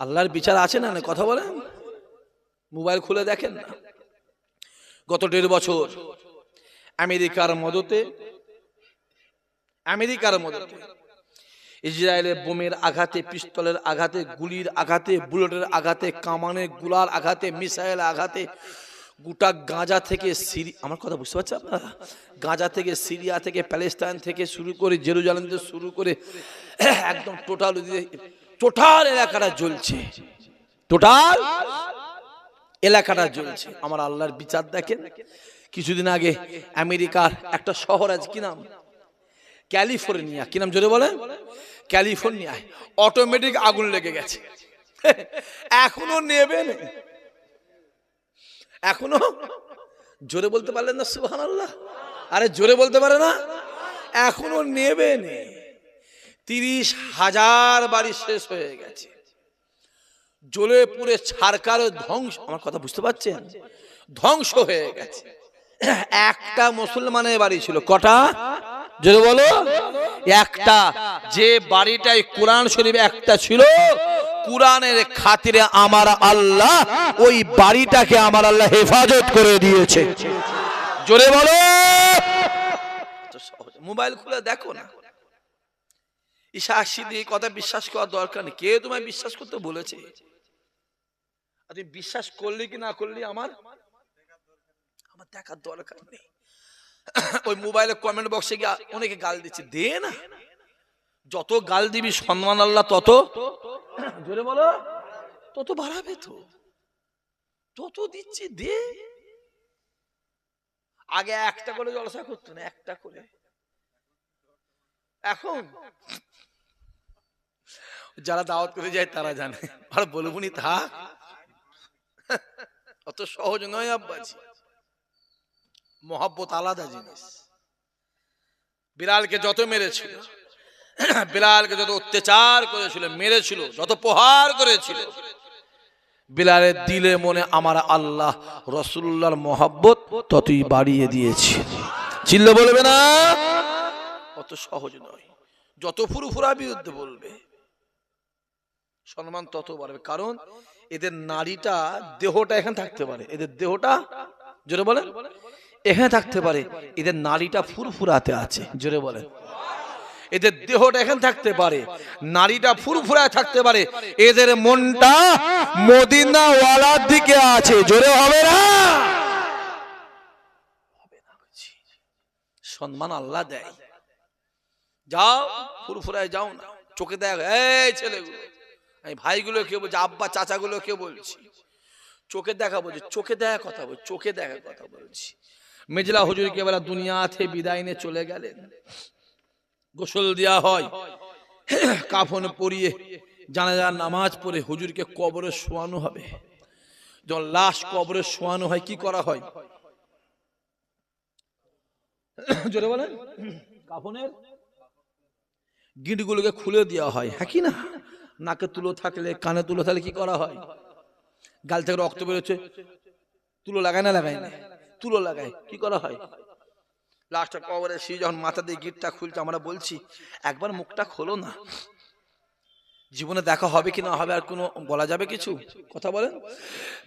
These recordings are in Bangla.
আল্লাহর বিচার আছে না কথা বলেন। মোবাইল খুলে দেখেন না। গত দেড় বছর আমেরিকার মদতে আমেরিকার মদতে ইসরায়েলের বোমের আঘাতে, পিস্তলের আঘাতে, গুলির আঘাতে, বুলেটের আঘাতে, কামানেরগুলার আঘাতে মিসাইল আঘাতে, গোটা গাঁজা থেকে সিরি, আমার কথা বুঝতে পারছেন আপনারা? গাঁজা থেকে সিরিয়া থেকে, প্যালেস্তাইন থেকে শুরু করে জেরুজালেম থেকে শুরু করে, একদম টোটাল টোটাল এলাকাটা জ্বলছে। টোটাল এলাকাটা জ্বলছে। আমার আল্লাহর বিচার দেখেন। কিছুদিন আগে আমেরিকার একটা শহর আছে, কি নাম? ক্যালিফোর্নিয়া। কি নাম জোরে বলেন? ক্যালিফোর্নিয়ায় অটোমেটিক আগুন লেগে গেছে। এখনও নেবে। এখনও? জোরে বলতে পারলেন না সুহান আল্লাহ আরে জোরে বলতে পারে না? এখনও নেবে নে। তিরিশ হাজার বাড়ি শেষ হয়ে গেছে। জ্বলে পুরে ছারকার ধ্বংস, আমার কথা বুঝতে পারছেন? ধ্বংস হয়ে গেছে। একটা মুসলমানের বাড়ি ছিল, কটা? যদি বলো। একটা। যে বাড়িটাই কোরআন শরীফ একটা ছিল, কোরআনের খাতিরে আমার আল্লাহ ওই বাড়িটাকে আমার আল্লাহ হেফাজত করে দিয়েছে। জোরে বলো। মোবাইল খুলে দেখো না। ঈশা আসিদি কথা বিশ্বাস করার দরকার নেই। কে তোমায় বিশ্বাস করতে বলেছে? তুমি বিশ্বাস করলে কি না করলে আমার? আমার দেখার দরকার নেই। ওই মোবাইলে কমেন্ট বক্সে গিয়ে অনেকে গাল দিচ্ছে। দে না। যত গাল দিবি সম্মান আল্লাহ, তত জোরে বলো, তত বাড়াবে তো। তত দিচ্ছে, দে। আগে একটা করে জলসা করতো না, একটা করে। এখন যারা দাওয়াত করে যায় তারা জানে। আর বলবুনি থাক। অত সহজ নয় আব্বাজি। মহাব্বত আলাদা জিনিস। বিড়ালকে যত মেরেছিল, বিলালকে যত অত্যাচার করেছিল, মেরেছিল, যত প্রহার করেছিল, বিলালের দিলে মনে আমার আল্লাহ রসুল্লাহর মহাব্বত ততই বাড়িয়ে দিয়েছে। চিল্ল বলবে না? অত সহজ নয়। যত ফুরুফুরা বিরুদ্ধে বলবে। সম্মান তত বাড়বে। কারণ এদের নারীটা দেহটা এখানে থাকতে পারে। এদের দেহটা, জোরে বলেন, এখানে থাকতে পারে। এদের নারীটা ফুরফুরাতে আছে, জোরে বলেন। এদের দেহটা এখানে থাকতে পারে। নারীটা ফুরফুরায় থাকতে পারে। এদের মনটা মদিনাওয়ালার দিকে আছে, জোরে হবে না। সম্মান আল্লাহ দেয়। যাও, ফুরফুরায় যাও না। চোখে দেখ, এই ছেলেগুলো। আমি ভাইগুলো কে বলছি, আব্বা চাচাগুলো কে বলছি। চোখে দেখা বলছি, চোখে দেখা কথা বলছি, চোখে দেখা কথা বলছি। মেজলা হুজুরকে এবার দুনিয়াতে বিদায় নিয়ে চলে গেলেন। গোসল দেওয়া হয়। কাফন পরিয়ে, জানাজার নামাজ পড়ে হুজুরকে কবরে শোয়ানো হবে। যখন লাশ কবরে শোয়ানো হয়, কি করা হয়? জোরে বলেন। কাফনের গিটগুলোকে খুলে দেওয়া হয় হ্যাঁ কি না? নাকে তুলো থাকলে, কানে তুলো থাকলে কি করা হয়? গাল থেকে রক্ত বেরোচ্ছে তুলো লাগায় না লাগায় না? তুলো লাগায়, কি করা হয়? লাস্টে কবরে সে যখন মাথা দিয়ে গিটটা খুলছে, আমরা বলছি, একবার মুখটা খোলো না। জীবনে দেখা হবে কি না হবে, আর কোনো বলা যাবে কিছু? কথা বলেন।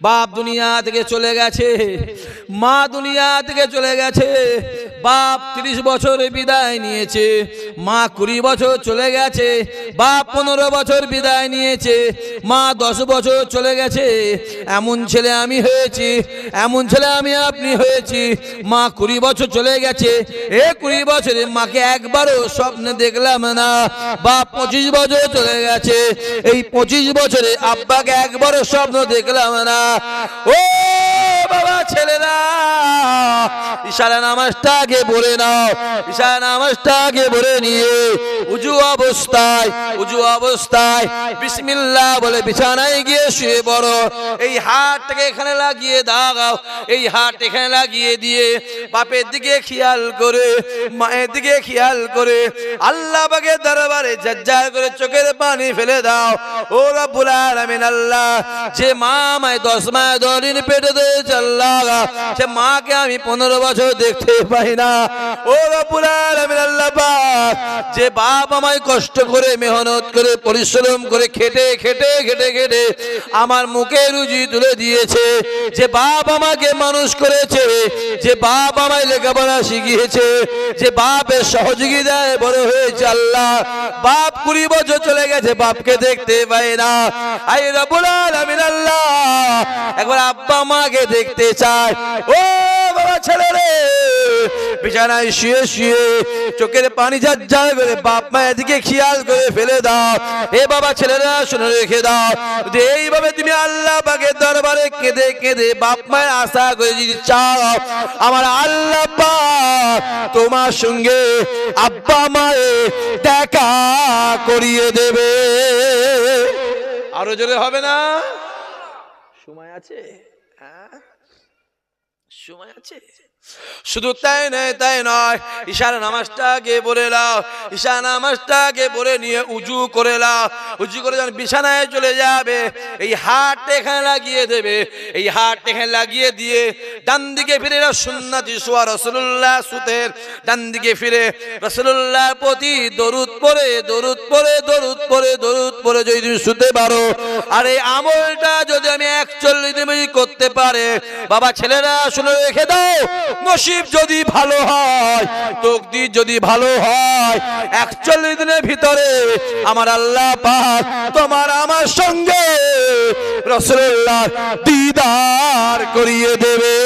বাপ দুনিয়া থেকে চলে গেছে, মা দুনিয়া থেকে চলে গেছে বাপ তিরিশ বছর বিদায় নিয়েছে, মা কুড়ি বছর চলে গেছে, বাপ পনেরো বছর বিদায় নিয়েছে, মা দশ বছর চলে গেছে, এমন ছেলে আমি হয়েছি, এমন ছেলে আমি আপনি হয়েছি, মা কুড়ি বছর চলে গেছে, এ কুড়ি বছরে মাকে একবারও স্বপ্নে দেখলাম না, বাপ পঁচিশ বছর চলে গেছে, এই পঁচিশ বছরে আব্বাকে একবারও স্বপ্ন দেখলাম না, ও বাবা ছেলেরা ইশারা নামাজটা আগে বলে নাও। ইশারা নামাজটা আগে বলে নিয়ে উজু অবস্থায় উজু অবস্থায় বিসমিল্লাহ বলে বিছানায় গিয়ে শুয়ে পড়ো। এই হাতটাকে এখানে লাগিয়ে দাও। এই হাত এখানে লাগিয়ে দিয়ে বাপের দিকে খেয়াল করে, মায়ের দিকে খেয়াল করে, আল্লাহ বাগে দরবারে জজ্জার করে চোখের পানি ফেলে দাও। ও রব্বুল আলামিন আল্লাহ, যে মা আমায় দশ মায় দশ দিন পেটে দিয়েছে সে মাকে আমি পনেরো বছর দেখতে পাই না। ও যে বাপ আমায় কষ্ট করে, মেহনত করে, পরিশ্রম করে খেটে খেটে খেটে খেটে আমার মুখে রুজি তুলে দিয়েছে। যে বাপ আমাকে মানুষ করেছে, যে বাপ আমায় লেখাপড়া শিখিয়েছে, যে বাপের সহযোগিতায় বড় হয়েছে আল্লাহ। বাপ কুড়ি বছর চলে গেছে, বাপকে দেখতে পাই না। আই রব্বুল আলামিন আল্লাহ, একবার আব্বা মাকে চায়। ও বাবা ছেলে রে, বিছানায় শুয়ে শুয়ে চোখের পানি ঝাজ্জার করে বাপ মায়ের দিকে খেয়াল করে ফেলে দাও। এ বাবা ছেলেরা শুনে রেখে দাও। এইভাবে তুমি আল্লাহ পাকের দরবারে কেঁদে কেঁদে বাপ মায়ের আশা করে যদি চাও, আমার আল্লাহ পাক তোমার সঙ্গে আব্বা মায়ের দেখা করিয়ে দেবে। আরও জোরে হবে না? সময় আছে? হ্যাঁ। সময় আছে শুধু তাই নয় তাই নয়, ঈশার নামাজটাকে বলে লাও ঈশা নামাজটাকে পড়ে নিয়ে উজু করে লাও উজু করে যখন বিছানায় চলে যাবে, এই হাত এখানে লাগিয়ে দেবে, এই হাত এখানে লাগিয়ে দিয়ে ডান দিকে ফিরে সুন্নাতি সোয়া রসুল্লাহ সুতের, ডান দিকে ফিরে রসুল্লাহ প্রতি দরুদ পরে দরুদ পরে দরুদ পরে দরুদ পরে যদি তুমি শুতে পারো। আর এই আমলটা যদি আমি একচল্লিশ দিন করতে পারে, বাবা ছেলেরা শুনে রেখে দাও নসিব যদি ভালো হয়, তকদির যদি ভালো হয়, একচল্লিশ দিনের ভিতরে আমার আল্লাহ পাক তোমার আমার সঙ্গে রসুল্লাহ দিদার করিয়ে দেবে।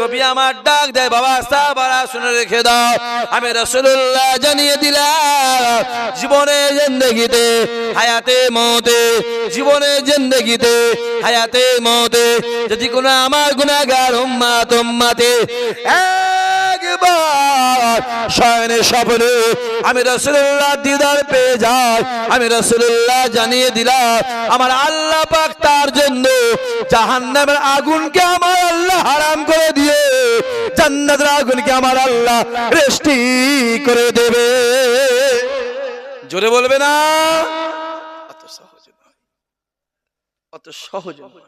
নবী আমার ডাক দেয়, বাবা সাবারা শুনে রেখে দাও। আমি রসুল্লাহ জানিয়ে দিলাম, জীবনে জিন্দগিতে, হায়াতে, মতে, জীবনে জিন্দগিতে, হায়াতে, মতে, যদি কোনো আমার গুণাগার উম্মা তোমাতে একবার শয়নে স্বপ্নে আমি রসুল্লাহ দিদার পেয়ে যাই আমি রসুল্লাহ জানিয়ে দিলাম, আমার আল্লাহ পাক তার জন্য জাহান্নামের আগুনকে আমার আল্লাহ হারাম করে জান্নাতের আগুনকে আমার আল্লাহ রেস্টি করে দেবে। জোরে বলবে না? অত সহজ নয়। অত সহজ নয়।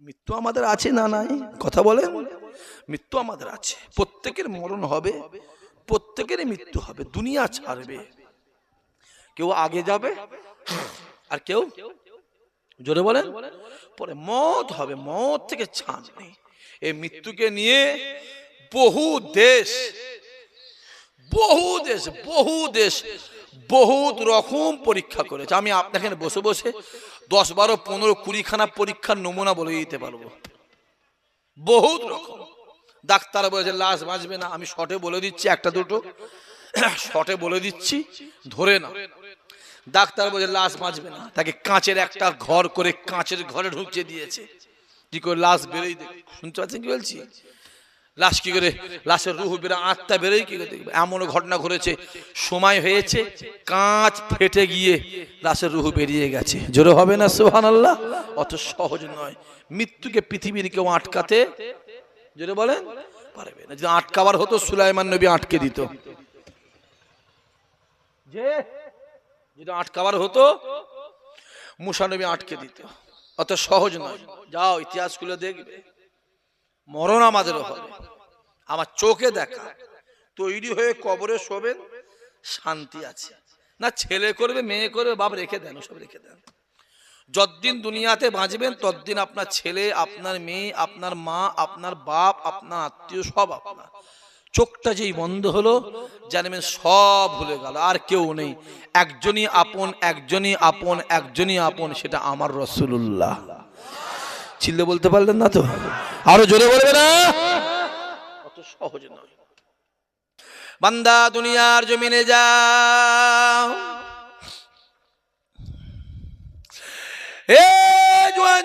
মৃত্যু আমাদের আছে না নাই? কথা বলে মৃত্যু আমাদের আছে। প্রত্যেকের মরণ হবে প্রত্যেকেরই মৃত্যু হবে। দুনিয়া ছাড়বে। কেউ আগে যাবে, আর কেউ? জোরে বলেন। পরে মত হবে। মত থেকে ছাড় নেই এই মৃত্যুকে নিয়ে বহু দেশ বহু দেশ বহু দেশ, বহুত রকম পরীক্ষা করেছে। আমি আপনাকে বসে বসে দশ, বারো, পনেরো, কুড়িখানা পরীক্ষার নমুনা বলে দিতে পারব। বহুত রকম। ডাক্তার বলেছে, লাশ বাঁচবে না। আমি শর্টে বলে দিচ্ছি, একটা দুটো। শর্টে বলে দিচ্ছি, ধরে না ডাক্তার বলে লাশ বাঁচবে না। তাকে কাঁচের একটা ঘর করে কাঁচের ঘরে ঢুকিয়ে দিয়েছে। কি করে লাশ বেরোই শুনতে পাচ্ছেন কি বলছি? লাশ কি করে লাশের রুহ বেরো আত্মা বেরোয় কি করে? দেখবে এমনও ঘটনা ঘটেছে। সময় হয়েছে, কাঁচ ফেটে গিয়ে লাশের রুহ বেরিয়ে গেছে। জোরে হবে না সুহান আল্লাহ অত সহজ নয়। মৃত্যুকে পৃথিবীর কেউ আটকাতে জোরে বলেন? পারবে না। যদি আটকাবার হতো, সুলাইমান নবী আটকে দিত। যে যদি আটকাবার হতো, মুসা নবী আটকে দিত। অত সহজ নয়। যাও, ইতিহাসগুলো দেখবে। মরণ আমাদেরও হবে। আমার চোখে দেখা। তৈরি হয়ে কবরে শোবেন, শান্তি আছে। না, ছেলে করবে, মেয়ে করবে, বাপ রেখে দেন সব রেখে দেন। যতদিন দুনিয়াতে বাঁচবেন, ততদিন আপনার ছেলে, আপনার মেয়ে, আপনার মা, আপনার বাপ, আপনার আত্মীয়, সব আপনার। চোখটা যেই বন্ধ হলো জানবেন সব ভুলে গেল, আর কেউ নেই। একজনই আপন একজনই আপন একজনই আপন, সেটা আমার রসুল্লাহ চিল্লে বলতে পারলেন না তো? আরও জোরে বলবে না? অত সহজ নয়। বান্দা, দুনিয়ার জমিনে যাও। এ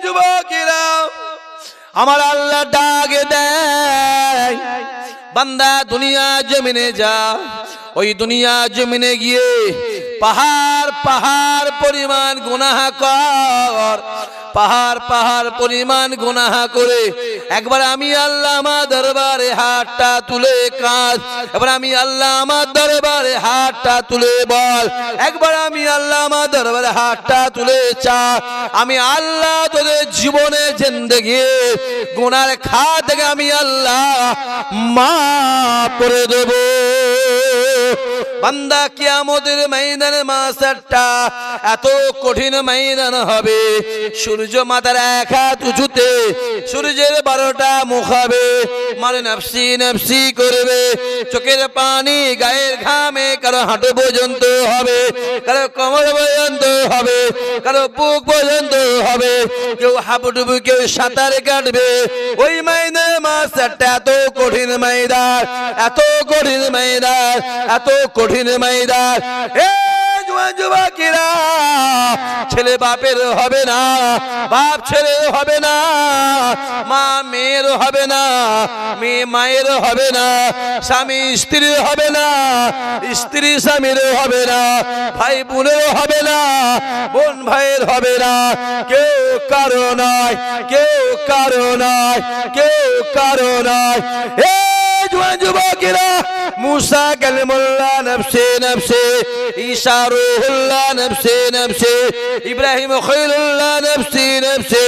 যুবকেরা আমার আল্লাহ ডাকে দেয়। বান্দা দুনিয়া জমিনে যা ওই দুনিয়া জমিনে গিয়ে পাহাড় পাহাড় পরিমাণ গুনাহ কর। পাহাড় পাহাড় পরিমাণ গুনাহ করে। একবার আমি আল্লাহ আমার দরবারে হাতটা তুলে কাঁদ। এবার আমি আল্লাহ আমার দরবারে হাতটা তুলে বল। একবার আমি আল্লাহ আমার দরবারে হাতটা তুলে চা। আমি আল্লাহ তোদের জীবনে জিন্দগি, গুনার খা থেকে আমি আল্লাহ মা করে দেব। বান্দা কিয়ামতের ময়দানে মাসারটা এত কঠিন ময়দান হবে। সূর্য মাথার এক হাত উঁচুতে সূর্যের বারোটা মুখ হবে। মানে নফসি নফসি করবে। চোখের পানি গায়ের ঘামে কারও হাঁটু পর্যন্ত হবে। কারও কোমর পর্যন্ত হবে। কারও বুক পর্যন্ত হবে। কেউ হাবুডুবু, কেউ সাঁতার কাটবে। ওই ময়দানে এত কঠিন ময়দান এত কঠিন ময়দান এত কঠিন ময়দান। এ জুয়ান যুবকেরা ছেলে বাপের হবে না, বাপ ছেলে হবে না, মা মেয়ের হবে না, মেয়ে মায়ের হবে না, স্বামী স্ত্রীর হবে না, স্ত্রী স্বামীর হবে না, ভাই বোনের হবে না, বোন ভাইয়ের হবে না, কেউ কারও নয়, কেউ কারও নয়, কেউ কারও নয়। এ যুবকেরা মুসা কালিমুল্লাহ নফসে নফসে ঈসা রুহুল্লাহ নফসে নফসে ইব্রাহিম খৈরুল্লাহ নফসে নফসে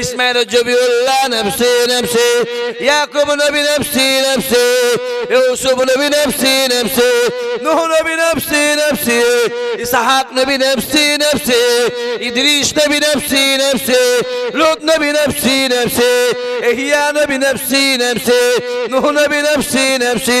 ইসমাইল জবিউল্লাহ নফসে নফসে ইয়াকুব নবী নফসে নফসে ইউসুফ নবী নফসে নফসে নূহ নবী নফসে নফসে ইসহাক নবী নফসে নফসে ইদ্রিস নবী নফসে নফসে লূত নবী নফসে নফসে ইহইয়া নবী নফসে নফসে নূহ নবী নফসে নফসে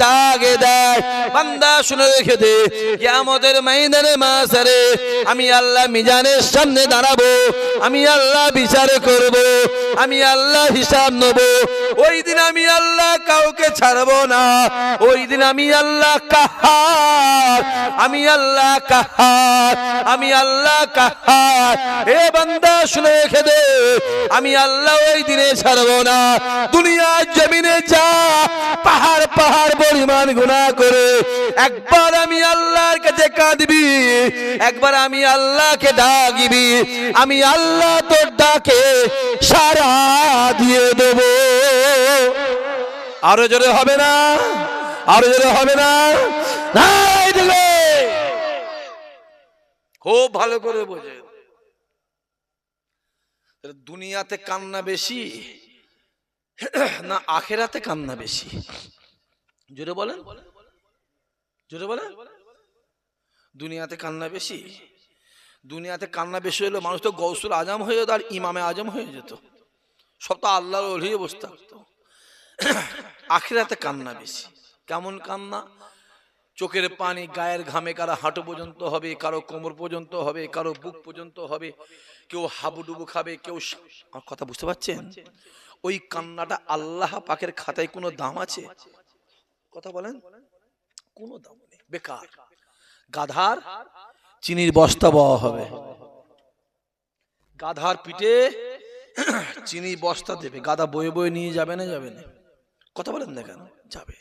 ডাকে দেয়। বান্দা শুনে রেখে দে, কিয়ামতের মাসারে আমি আল্লাহ মিজানের সামনে দাঁড়াবো, আমি আল্লাহ বিচার করব, আমি আল্লাহ হিসাব নেব। ওই দিন আমি আল্লাহ কাউকে ছাড়বো না, ওই দিন আমি আল্লাহ কাহার, আমি আল্লাহ কাহার, আমি আল্লাহ কাহার। এ বান্দা শুনে রেখে দে, আমি আল্লাহ ওই দিনে ছাড়বো না। দুনিয়ার জমিনে যা পাহাড় পাহাড় পরিমাণ গুণা করে, একবার আমি আল্লাহর কাছে কাঁদবি, একবার আমি আল্লাহকে ডাকবি, আমি আল্লাহ তোর ডাকে সারা দিয়ে দেব। আরও জোরে হবে না? আরও জোরে হবে না? খুব ভালো করে বোঝে। দুনিয়াতে কান্না বেশি, না আখেরাতে কান্না বেশি? জোরে বলেন। জোরে বলেন। দুনিয়াতে কান্না বেশি। দুনিয়াতে কান্না বেশি হলে মানুষ তো গৌসুল আজম হয়ে যেত আর ইমামে আজম হয়ে যেত। সব তো আল্লাহর ওলিয়ে বসে থাকতো আখেরাতে কান্না বেশি। কেমন কান্না? চোখের পানি, গায়ের ঘামে কারও হাঁটু পর্যন্ত হবে, কারও কোমর পর্যন্ত হবে, কারও বুক পর্যন্ত হবে, কেউ হাবুডুবু খাবে, কেউ কথা বুঝতে পারছেন? ওই কান্নাটা আল্লাহ পাকের খাতায় কোনো দাম আছে? কথা বলেন? কোনো দাম নেই। বেকার। গাধার চিনির বস্তা বওয়া হবে। গাধার পিঠে চিনি বস্তা দেবে। গাধা বয়ে বয়ে নিয়ে যাবে না যাবে না? কথা বলেন না কেন? যাবে।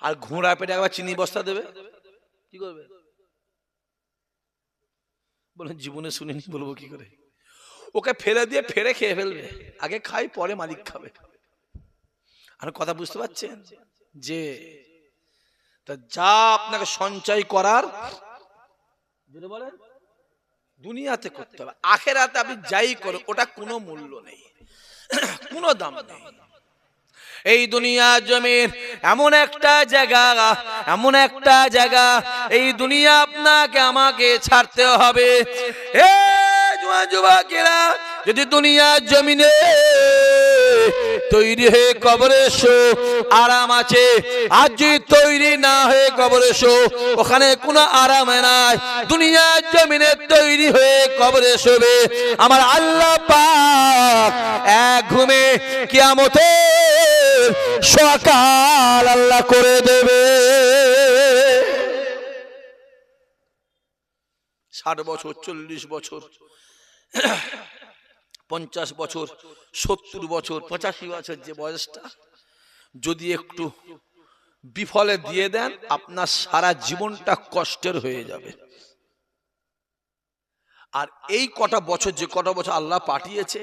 আর ঘোড়া পেটে একবার চিনি বস্তা দেবে? কি করবে? বলেন জীবনে শুনিনি বলব কি করে? ওকে ফেলে দিয়ে ফেরে খেয়ে ফেলবে। আগে খাই পরে মালিক খাবে। আর কথা বুঝতে পারছেন? যে যা আপনাকে সঞ্চয় করার বলেন, দুনিয়াতে করতে হবে, আখেরাতে আপনি যাই করো ওটা কোনো মূল্য নেই, কোনো দাম নেই। এই দুনিয়া জমির এমন একটা জায়গা, এমন একটা জায়গা, এই দুনিয়া আপনাকে, আমাকে ছাড়তে হবে। যদি দুনিয়া জমিনে তৈরি হয়ে কবরে এসো, আরাম আছে। আজ যদি তৈরি না হয়ে কবরে এসো, ওখানে কোনো আরাম নাই। দুনিয়ার জমিনে তৈরি হয়ে কবরে শোবে আমার আল্লাহ পাক এক ঘুমে কিয়ামতে সকাল আল্লাহ করে দেবে। ষাট বছর, চল্লিশ বছর। পঞ্চাশ বছর, সত্তর বছর, পঁচাশি বছর যে বয়সটা, যদি একটু বিফলে দিয়ে দেন, আপনার সারা জীবনটা কষ্টের হয়ে যাবে। আর এই কটা বছর, যে কটা বছর আল্লাহ পাঠিয়েছে,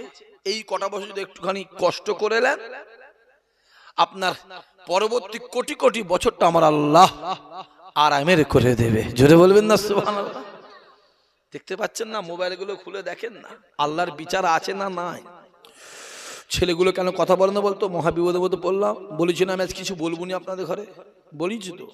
এই কটা বছর যদি একটুখানি কষ্ট করে নেন, আপনার পরবর্তী কোটি কোটি বছরটা আমার আল্লাহ আরামের করে দেবে। জোরে বলবেন না, সুবহানাল্লাহ। দেখতে পাচ্ছেন না? মোবাইলগুলো খুলে দেখেন না। আল্লাহর বিচার আছে না নাই? ছেলেগুলো কেন কথা বলে না বলতো? মহাবিপদে বলতো বললাম বলেছি না, আমি আজ কিছু বলব আপনাদের ঘরে? বলিছি তো।